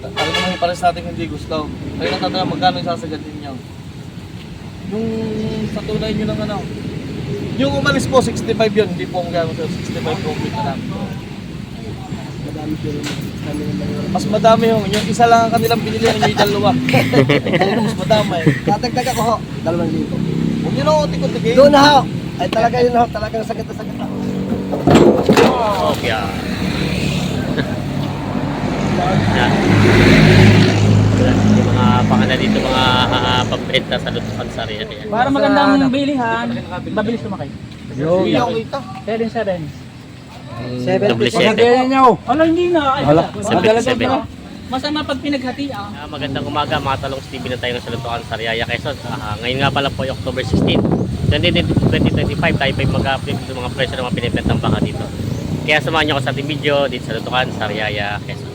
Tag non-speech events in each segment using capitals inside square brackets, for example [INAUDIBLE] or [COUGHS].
Ano naman yung pares natin hindi gusto. Kayo natatanong magkano yung sasagad ninyo. Yung sa tulay nyo ng ano. Yung umalis po, 65 yun. Hindi po ang gano'n sir. 65 po na namin. Madami po yung Mas madami yung, yung isa lang ang kanilang binili ninyo yung dalawa. [LAUGHS] Ayun, mas madami. Tatagdag ako ho. Dalawang libo. Huwag nyo na utik-utik Doon na ho. Ay talaga yun ho. Talagang sakit na sakit na. Okay. ah. Yan. Yung mga pangana dito, mga uh, pagbenta sa Lutusan Sari. Yan, yan. Para magandang bilihan, mabilis lumakay. Hindi ako kita. 7-7. Double seven. Ala, hindi na. Seven. Masama pag pinaghati ah. Ah, magandang umaga mga talong TV na tayo sa Lutuan Sariaya Quezon. Ah, ngayon nga pala po ay October 16, 2025 tayo pa mag-update ng mga presyo ng mga pinipentang baka dito. Kaya samahan niyo ako sa ating video dito sa Lutuan Sariaya Quezon.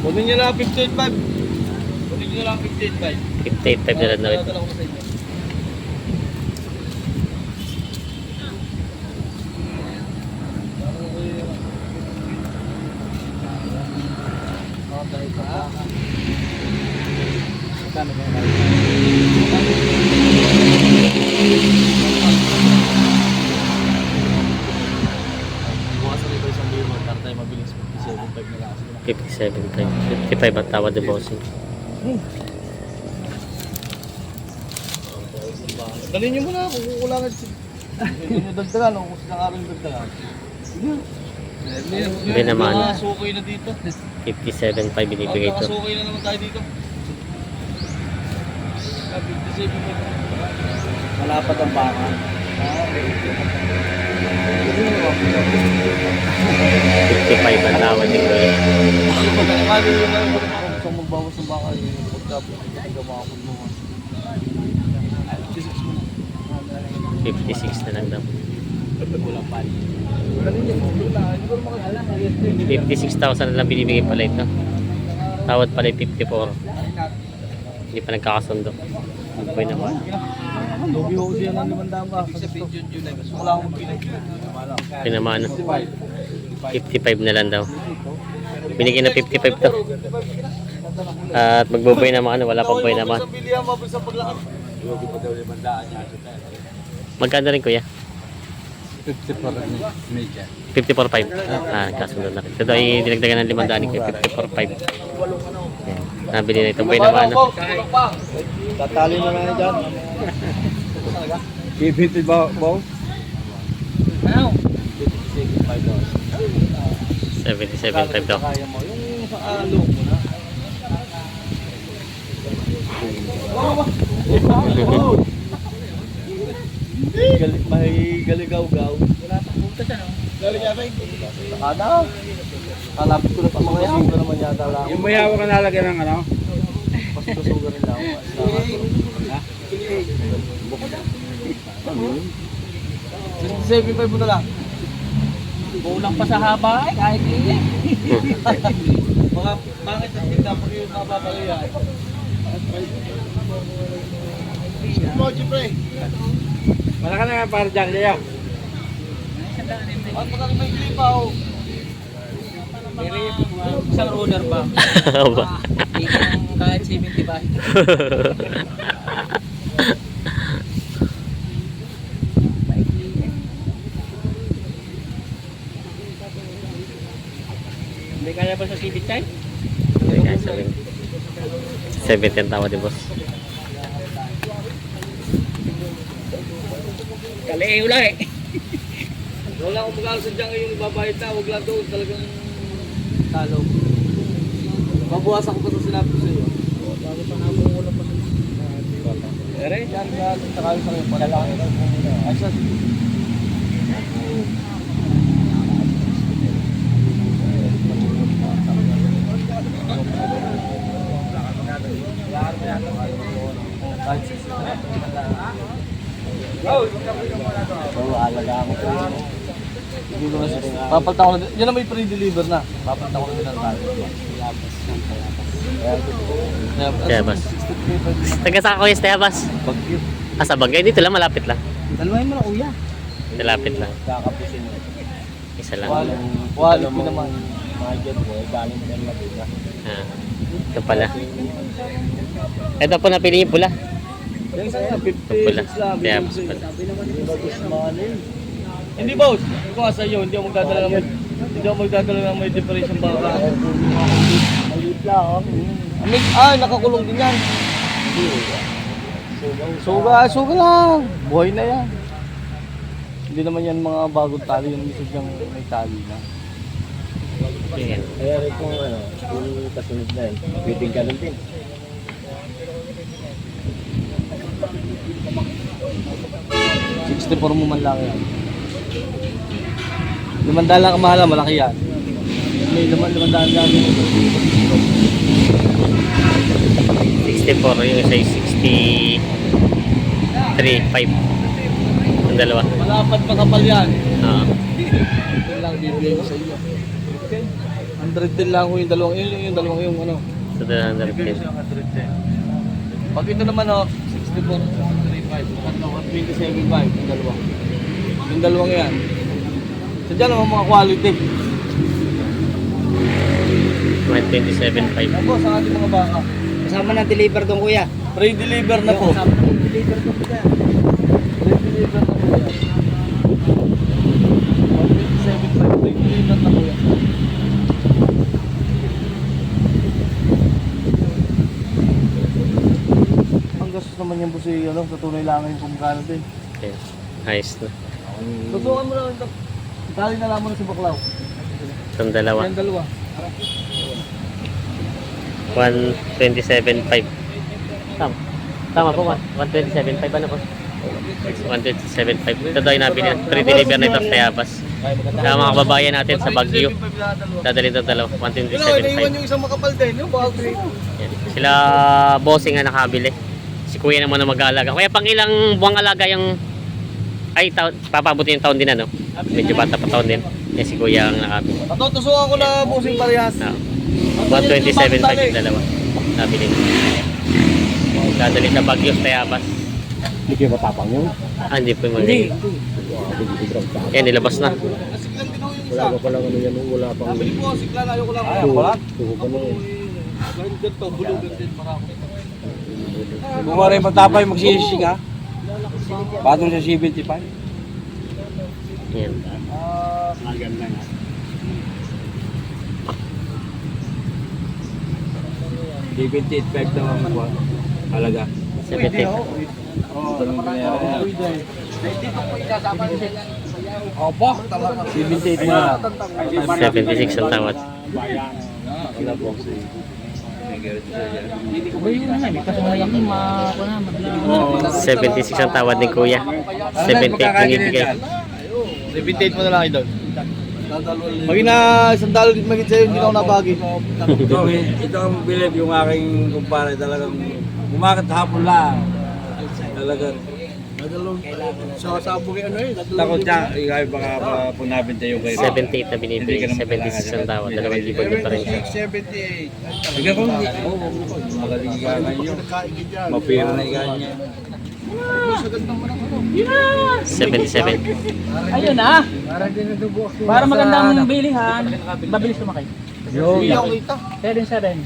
Kunin nyo lang 58.5. Kunin nyo lang 58.5. 58.5 na lang na ito. 57.5. 55 ang tawad ni bossing. Dali nyo muna kukulangan si... Hindi nyo dagdagan o kung silang araw yung dagdagan. Sige. Hindi naman. Mga sukoy na dito. 57.5 binibigay ito. Sukoy na naman tayo dito. Ah, 57 pa. Malapad ang baka. 55 ang tawad ni Kuya. Kung magbawas ng baka yung pagka hindi ka makakulungan. 56 na lang daw. Dali nyo, wala. Hindi ko naman alam. 56,000 na lang binibigay pala ito. Tawad pala yung 54. Hindi pa nagkakasundo. Magpay naman. Lugi ho siya ng limandaan ba? Kasi wala akong pinag. Pinamaan. 55 na lang daw. Binigay na 55 to. At magbubay naman. Wala pang buhay naman. Magkano rin kuya? 54 medya. 54.5. Ah, kasundo na. Ito ay dinagdagan ng 500 ni kuya. 54.5. Yan. Nabili na ito. Buhay naman. No? Tatali na lang dyan. [LAUGHS] I-vintage ba, ba? Ano? 77.5 daw. 77.5 daw. Kaya yung sa ah, alo mo na. May galigaw-gaw. Wala pa punta siya, no? Galing yata yung... Ano? Hanapin ko na pa mga sugar naman yata lang. Yung mayawa ka nalagyan ng ano? Pasuga-sugar nila ako. Ha? 65 mo na lang. Kulang pa sa haba ay kahit hindi. Eh. Mga [LAUGHS] bakit ang tinda po yung mababalayan? Moji pre. Wala ka na nga para dyan kaya. At pagkakang may klipaw. Ah, oh. Pero isang roller ba? [LAUGHS] Opo. Kahit 70 ba? [LAUGHS] 70 ang tawad ni boss. Kaliw lang eh. Wala akong magkakaroon sa dyan yung babayad na. Huwag lang doon talagang talo. Mabuwasan ko pa sa sinabi ko sa iyo. Bago pa nabuulan pa sa Ere, yan. Saka yung sa mga palalaki. Ay, siya. Oo, alaga ako. Papalta ko na din. Yan na may pre-deliver na. Papalta ko na din ang talo. Kaya bas. Taga sa kuya Stebas. Bagyo. Ah, sa bagay dito lang malapit lang. Dalawain mo na kuya. Malapit lang. Kakapisin mo. Isa lang. Quality. Quality naman. dyan, eh, galing din matira. Ah, ito pala. Ito po napili yung pula. Yung isa nga, Pula. 56 lang. Kaya, gusto mahalin? Hindi boss, hindi ko nga sa iyo, hindi ako magdadala ng hindi ako magdadala ng may depression baka. Maliit lang, oh. Amig, ah, nakakulong din yan. Suga, suga lang. Buhay na yan. Hindi naman yan mga bagong tali, yung misod yung may tali na. Kaya rin kung ano, yung kasunod na yun, pwedeng ganun din. Sixty-four mo man lang yan. Limandaan lang ang mahal, malaki yan. May liman, limandaan lang. 64 yung isa yung 63 5 ang dalawa Malapad makapal yan. Oo. Ito lang bibigay ko sa iyo. 100 din lang yung dalawang, yun yung dalawang yung ano. so 210 Pag ito naman oh, 64, 35, tatlo, 27.5 yung dalawa. Yung dalawang yan. Sadya naman mga quality. 127 5 Yan po sa ating mga baka. Kasama ng deliver doon, kuya. Pre-deliver na po. Kasama ng deliver doon, kuya. Pre-deliver na po yan. 127.5, pre-deliver na po yan. Ang busi, ano, sa tunay lang yung pumukano din. okay. ayos na Tutukan mo lang ito. Tali na lang mo na si Baklaw. itong dalawa Yan dalawa. 127 5 tama tama po 127 5 ano po 127 5 ito daw yung nabili pre-deliver na ito sa Tayabas sa mga kababayan natin sa Baguio dadalhin ito dalawa Wala, 127 naiwan yung isang makapal din. Yung bago Yan. Sila bossing nga nakabili. Si kuya naman na mag-aalaga. Kuya, pang ilang buwang alaga yung... Ay, taon, papabuti yung taon din ano? Medyo bata pa taon din. Yan si kuya ang nakabili. Patutusukan ko na busing parehas. Ah, 127 pa yung dalawa. Nabili. Dadali sa Baguio, Tayabas. Hindi kayo matapang yun. Ah, hindi po yung magiging. Yan, nilabas na. Wala pa palang ano yan, wala pang... Nabili ko, siglan, ayoko lang. Ayaw pala? Tuho pa na Kung maray matapay, magsisising ha. Patong sa 75. Yan. Ah, Seventy-eight five daw ang kuha. Halaga. 70. Opo. 78 mo na. 76 ang tawad. Uy, yun na nga. Yung mga ako na. Magla. 76 ang tawad ni kuya. 78 yung ibigay. 78 mo na lang idol. Maging na isang dalo din maging sa'yo, hindi na ako nabagi. Ito, ito ang bilib yung aking kumpare talagang umakit hapon lang. Talagang Sa sabog ano eh. takot siya. Ikaw baka pa punabin tayo kayo. 78 na binibigay. 76 ang tawad. 2,000 pa rin siya. 78. Ikaw kung hindi. Oo, magaling ikangan nyo. Mapira na ikangan niya. 77. Ayun na. Para magandang bilihan, mabilis lumakay. Kita. 7-7.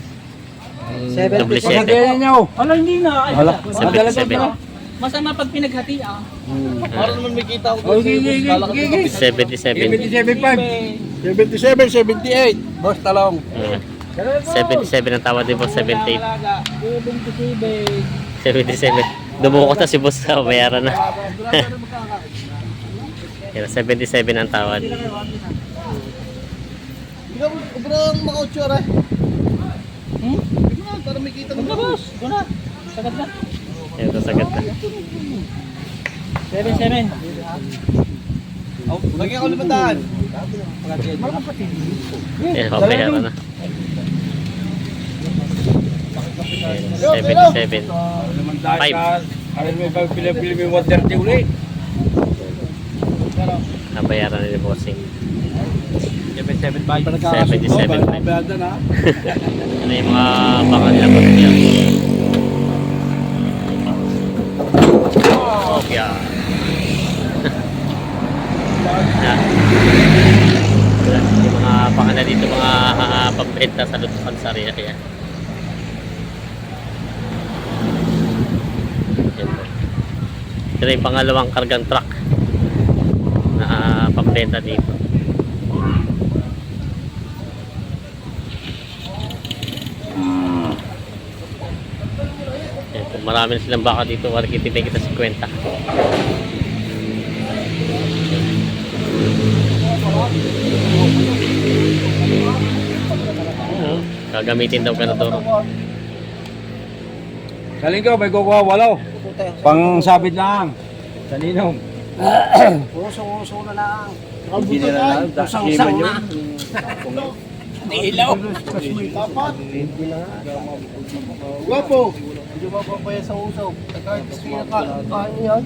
Double 7. Pagkakaya niyo. Ala, hindi na. Ay, wala. 77. Masama pag pinaghati ah. [LAUGHS] Para naman may kita ako Oh, doon ko gigi, gigi. 77. 77.5. 77, 78. Boss, talong. Ah. 77 ang tawad din po. 78. 77. Dumuko na si boss sa bayaran na. [LAUGHS] Yan, 77 ang tawad. Sobrang makautsura. Hmm? Para may kita na boss. Doon na. Sagad na. Yan, sasagat na. 7-7. Oh, lagyan ko limandaan. Yan, bayaran na. Yan, 77. Naman tayo Five. sa... Ano may pagpili-pili may 130 ulit. Nabayaran na ni bossing. 77 ba? 77. Bayadan ha. Ano yung mga baka nila boss niya? Oh, yeah. [LAUGHS] Yan. Yung mga pakana dito, mga uh, pambenta sa lutuan sa area. Yan. Ito yung pangalawang kargang truck na ah, pambenta dito. Marami na silang baka dito. Wala kitibay kita 50. Gagamitin daw ka na to. Sa linggo, may kukuha walo. Pang sabit lang. Sa ninong. [COUGHS] Uso-uso na lang. Hindi na lang. Usang-usang na. Ilaw. Guwapo. Hindi mapapaya sa usaw. Kahit pinaka-kain yan.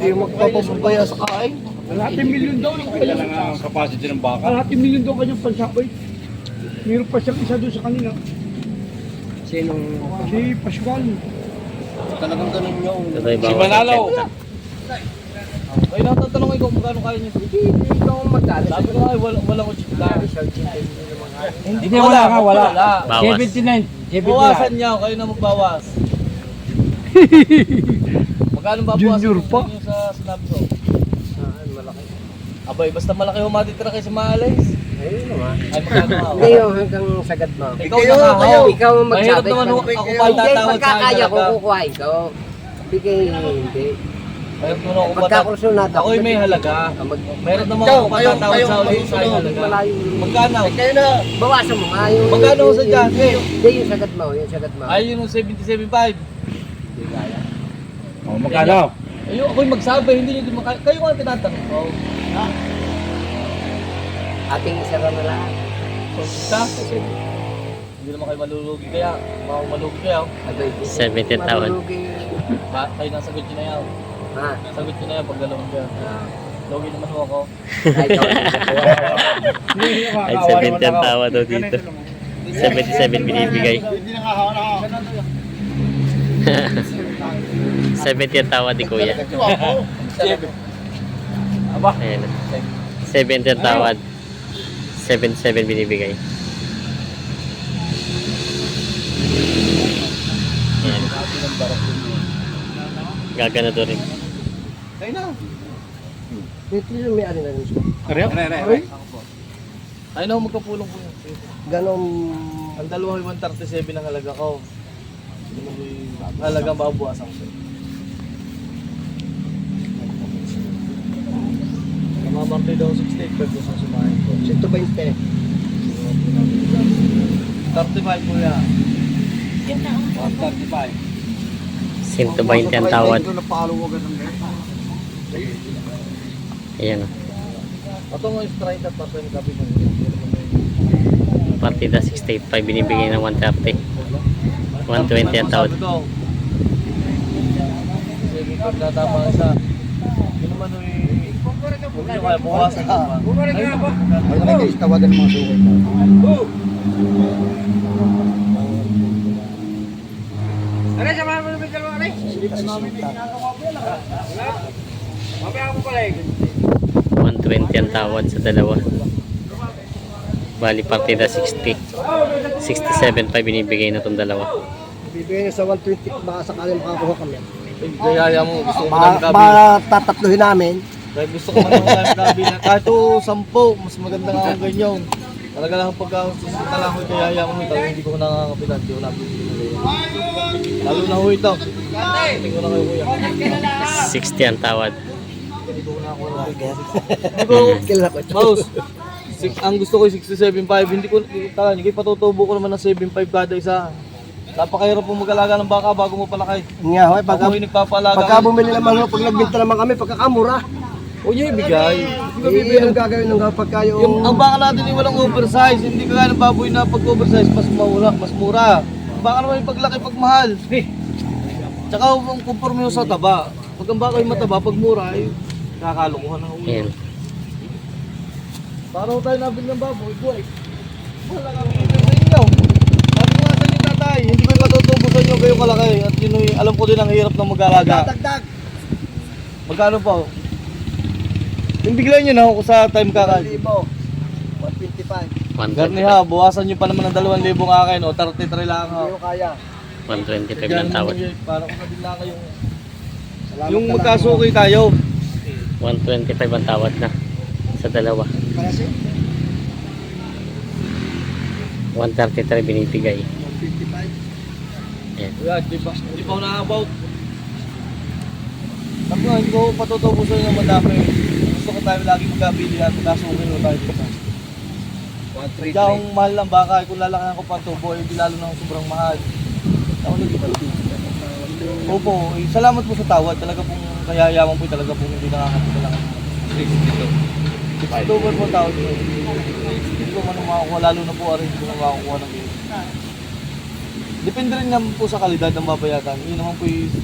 Hindi magpapapaya sa kain. Kalahating milyon daw yung Kailan lang ang capacity ng baka. Kalahating milyon daw kanyang pansabay. Meron pa siyang isa doon sa kanila. Sinong... Si Pascual. Talagang ganun. Ito yung Si. 80. Ay, natatanong ko kung magkano kaya niyo. Hindi ako magdala. Sabi ko ay wala wala ko chika. Hindi wala ka, wala. Bawas. 79. 79. Bawasan niya, kayo na magbawas. [LAUGHS] Magkano ba Junior pa. Niyo sa sinabi ko? Abay, basta malaki humatitira kayo sa maalis. Ayun naman. Ay, magkano ako? Hindi yung hanggang sagad mo. Ikaw na ho. ikaw ang Mahirap magsabi. naman ako pa Hindi, tatawad sa pagkakaya ko, halaga. kukuha ikaw. Bigay, hindi. Mahirap naman ako pa Pagkakursunat ako. Ako'y may halaga. Meron naman ako patatawad sa ulit sa halaga. malayo. Magkano? Kayo na, bawasan mo yung... Magkano yung- sa dyan? yung- Hindi, yung sagad mo, yung sagad mo. Ay, yun yung 77.5. Oh, magkano? Ayun, ako'y magsabi, hindi nyo maka... Kayo nga tinatanong ko. Ating isa na na lang. So, isa? Hindi naman kayo malulugi kaya. Mga malulugi kaya. Abay, 70 tawad. malulugi. Ba, kayo nasagot nyo na yan. Ha? Sagot nyo na yan pag galawang kaya. Ah. Lugi naman ho ako. Ay, ikaw ang nagkakuha. Ay, 70 ang tawa daw dito. 77 binibigay. Hindi nakahawa na ako. 70 ang tawa di kuya. Ayan. 70 ang tawad. 77 binibigay. Ayan. Gaganado rin. Kayo na. Ito yung may ano na gusto. Ayun na, magkapulong po yan. Ganon... Ang dalawa ay 137 ang halaga ko. Ang halagang babawasan ko. Namamantay daw 68 pero gusto sumahin ko. 120. 35 po yan. 120 ang tawad. Ayan o. Ito nga yung strike at patay ng gabi mo. Partida 68 binibigay ng 130. 120 ang tawad. Sige, natama ang isa, yun naman yung nyo kaya. Ay, guys, tawagan mga sukat. Mamaya ako pala eh. 120 ang tawad sa dalawa. Bali partida 60. 67 pa binibigay na tong dalawa. Bibigyan niyo sa 120, baka sakali makakuha kami. Kaya mo, gusto ko lang gabi. baka tatatluhin namin. Kaya gusto ko man lang gabi na kahit o sampo, mas maganda nga ang ganyan. Talaga lang pagka susunod lang ko kaya mo ito, hindi ko nakakapitan, hindi ko napipili. Lalo na ho ito. Hindi ko na kayo kuya. 60 ang tawad. Hindi ko na ako Hindi ko, Kilala ko ito. Mouse, six, ang gusto ko yung 67.5, hindi ko, taka, hindi patutubo ko naman ng 7.5 kada isa. Napakahirap po mag-alaga ng baka bago mo palakay. Nga ho, eh, pagka, Pag ako yung nagpapalaga. pagka bumili naman ho, pag nagbinta naman kami, pagkakamura. Huwag niyo ibigay. Hindi ko Eh, ang gagawin ng pagka yung... Yung, ang baka natin yung walang oversize, hindi kagaya ng baboy na pag oversize, mas mura. Mas mura. Baka naman yung paglaki, pag mahal. Tsaka kung mo sa taba, pag ang baka yung mataba, pag mura, ay kakalokohan na ulo. Ayan. Para tayo nabili ng baboy, boy. Wala kang ibig sa inyo. Sabi ko nga sa inyo tatay, hindi ko matutubo sa inyo kayo kalaki. At yun alam ko din ang hirap ng mag-alaga. Dagdag. Magkano pa? Yung biglan nyo na ako sa time kakain. Libo. Garni ha, buwasan nyo pa naman ng 2,000 ang akin o 33 lang ha. Hindi ko kaya. 125 Kaya lang tawad. naman yun, Para kung din lang kayong... Salamat Yung talaga. magkasuki tayo. 125 ang tawad na sa dalawa. Kasi, 133 binibigay. 55. Ayan. Di pa, di pa ako nakabaw. Sabi ko, hindi ko patutubusan ng madami. Gusto ko tayo lagi magkabili at magkasuki mo tayo. Hindi akong mahal ng baka, kung lalakayan ko pa ang tubo, hindi lalo na sobrang mahal. Ako lagi pa Opo, eh, salamat po sa tawad. Talaga pong kayayaman po talaga pong hindi nakakapita lang. October po tawad ko. Hindi ko man makakuha, lalo na po arin ko na makakuha ng Depende rin naman po sa kalidad ng babayatan. Yun naman po yung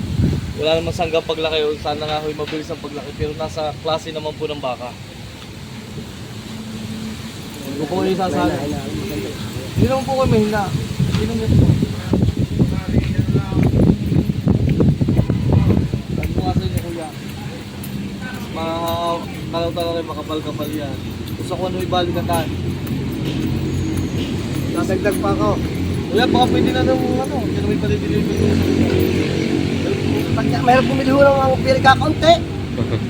wala namang sanggang paglaki o sana nga ho mabilis ang paglaki pero nasa klase naman po ng baka. Hindi ko po yung sasali. Hindi naman po kayo mahina. Hindi naman po. Sabi ko nga sa inyo kuya, mga talaw kayo makapal-kapal yan. Gusto ko ano ibalikatan. Nadagdag pa ako. Kuya, baka pwede na ng ano, hindi na may palidilitin. Pag mahirap bumili ho ng mga pili ka konti.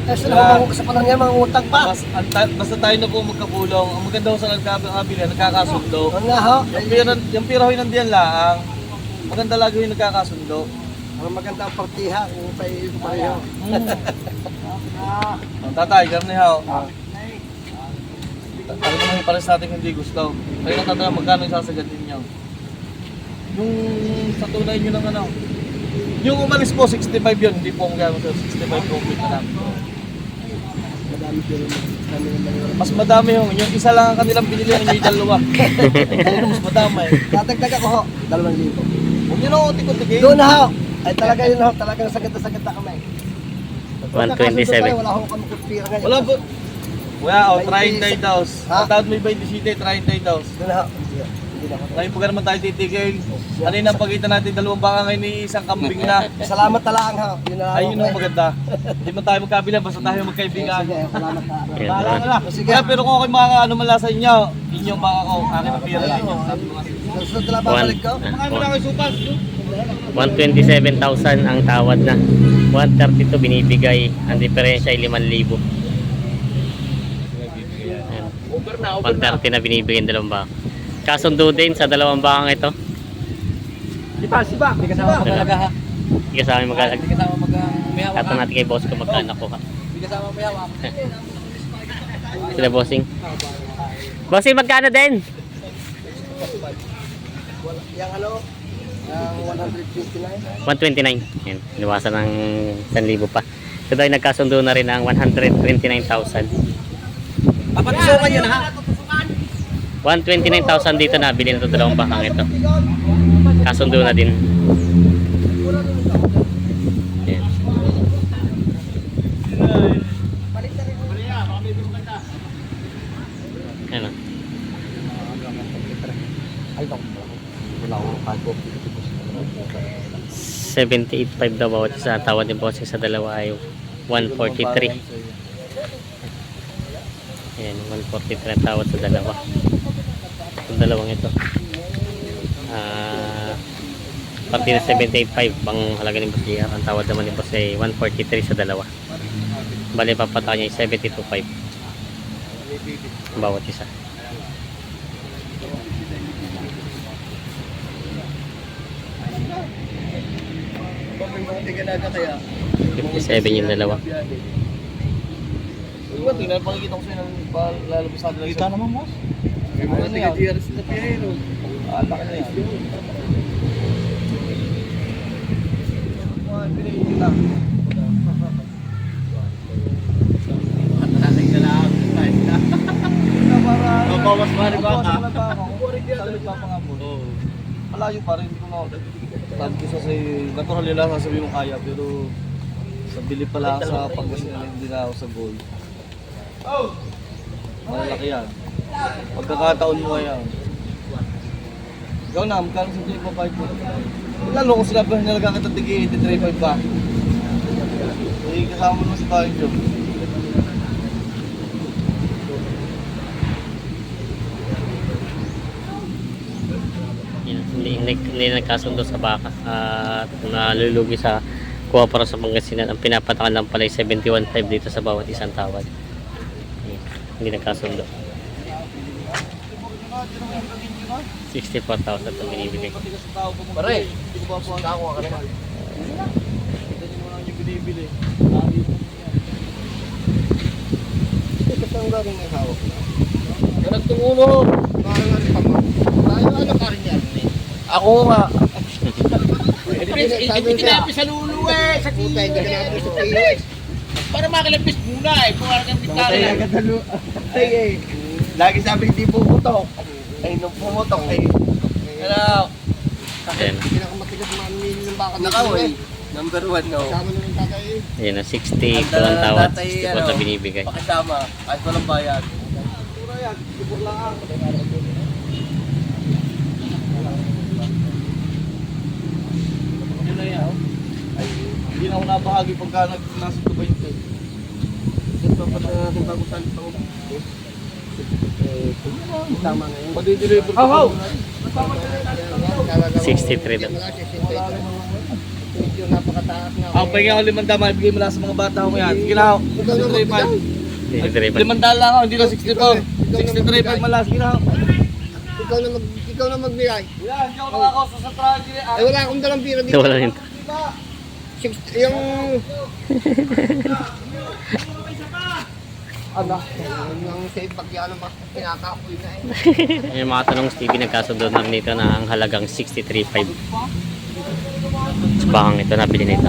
Kasi Yeah. yeah. sa panahon niya, mga utang pa. Bas, ta- basta tayo na po magkapulong. Ang maganda ho sa nagkakabili, nagkakasundo. Ano nga ho? Yung pira, yung pira ho nandiyan lang, maganda lagi yung nagkakasundo. Ang maganda ang partiha kung pa iyo pareho. [LAUGHS] Ang tatay, garni ho. Ano naman yung pares natin hindi gusto. Kayo na tatay, magkano yung sasagad ninyo? Yung sa tunay nyo ng ano. Yung umalis po, 65 yun. Hindi po akong gano'n sir. 65 profit na lang. Madami kami naman. Mas madami yung, yung isa lang ang kanilang binili, ang yung dalawa. [LAUGHS] Ayun, mas madami. Dadagdag ako ho. Dalawang libo. Huwag nyo na utik-utikin. Doon na ho. Ay talaga yun ho. Talagang sagad na sagad na kami. 127. Wala akong. Wala po. Wala, o, 30 daw. Ha? Ang tawad mo yung 27, 30 daw. Doon na ho. Hindi hindi na ho. Ngayon po ka naman tayo titigil. Kanina ang pagitan natin, dalawang baka ngayon ni isang kambing na. [LAUGHS] Salamat na lang lang. Ayun ang maganda. Hindi mo tayo magkabilang, basta tayo magkaibigan. Sige, salamat na. Bahala ka. Kaya pero kung ako mga ano man lang sa inyo, inyong baka ko, akin ang pira ninyo. Sabi ko nga. Susunod na lang babalik ko. One- Mga mo lang kayo supas. 127,000 ang tawad na. 132 binibigay. Ang diferensya ay 5,000. Ayan. 130 na binibigay ng dalawang baka. Kasundo din sa dalawang bakang ito. Di ba, si ba? Hindi kasama mag-alaga ha. Hindi kasama mag-alag. Hindi kasama mag-umihawak Tato natin kay boss kung magkano ko ha. Hindi kasama umihawak. [LAUGHS] Sila bossing. Bossing, magkano din? Yung ano, 129. 129. Yan. Iwasan ng 1,000 pa. So dahil nagkasundo na rin ang 129,000. Papatusukan yun ha? 129,000 dito na. Bili na ito dalawang bakang ito. Kasundo na din. Yan. Ano? Ay, ito. Wala ko. Pagod. 78.5 daw bawat isa. Tawad ni boss sa dalawa ay 143 ayan 143 ang tawad sa dalawa. Yung dalawang ito. Ah uh, pati na 78.5 pang halaga ng boss ang tawad naman ni boss ay 143 sa dalawa. Bali papatanya ay 72.5 bawat isa. 57 yung dalawa. Diba, tingnan, pakikita ko sa'yo ng lalabas sa Kita naman, boss. May mga tiga-GRC na piyero. Ah, laki na yan. Malayo pa rin, hindi ko na Sabi ko sa natural nila sasabihin mo kaya, pero sa bili pala sa Pangasinan, hindi na ako sa goal. Malaki yan. Pagkakataon mo yan. Ikaw na, magkano sa J5 mo? Lalo kung sinabi na nagkakita tigi 83.5 pa. Eh, kasama mo si Bayan hindi, hindi, hindi nagkasundo sa baka at nalulugi sa kuha para sa Pangasinan ang pinapatakan lang pala ay 71.5 dito sa bawat isang tawad hindi nagkasundo 64,000 ang binibigay Pare, hindi ko pa po ang ako ka na. Ito nyo naman yung binibili. Kasi ang galing may hawak na. Ganag tumulo. Parang ano pa. Tayo ano ka rin yan. Ako nga. Sabi ko sa sa lulu eh, sa puta, hindi ka natin sa POS. Para makalapis muna eh, kung ano kang bitara lang. Ay, eh. Lagi sabi hindi pumutok. Ay, nung pumutok, ay. Ano? Ayan. Pinakamatigas mga mili ng baka Nakaw eh. Number one, no. Kasama na ng tatay eh. Ayan na 60 ito ang tawad 64 na binibigay Pakisama. Kahit walang bayad. Pura yan. Tibur lang ang. Na yan. Ay, hindi na ako nabahagi pagka nasa Dubai ito. Ito pa na natin bago salit ako. Eh, tama na yun. Pag-deliver ko. Ahaw! 63 daw. Na. Ako pahinga ako limang dama, ibigay mo lang sa mga bata ko yan. Sige na ako. Ikaw na 63.5. 63 Limang daan lang ako, hindi na 64. 63.5 malas. Sige na ako. Ikaw na mag ikaw na magbigay. Yan, hindi ako nakakauso sa tragedy. Ay wala akong dalang pira dito. Wala rin Six, yung ano, yung save yan ba? Kinakapoy na eh. [LAUGHS] Yung mga tanong Stevie nagkasundo na nito na ang halagang 63.5 sa bakang ito nabili nito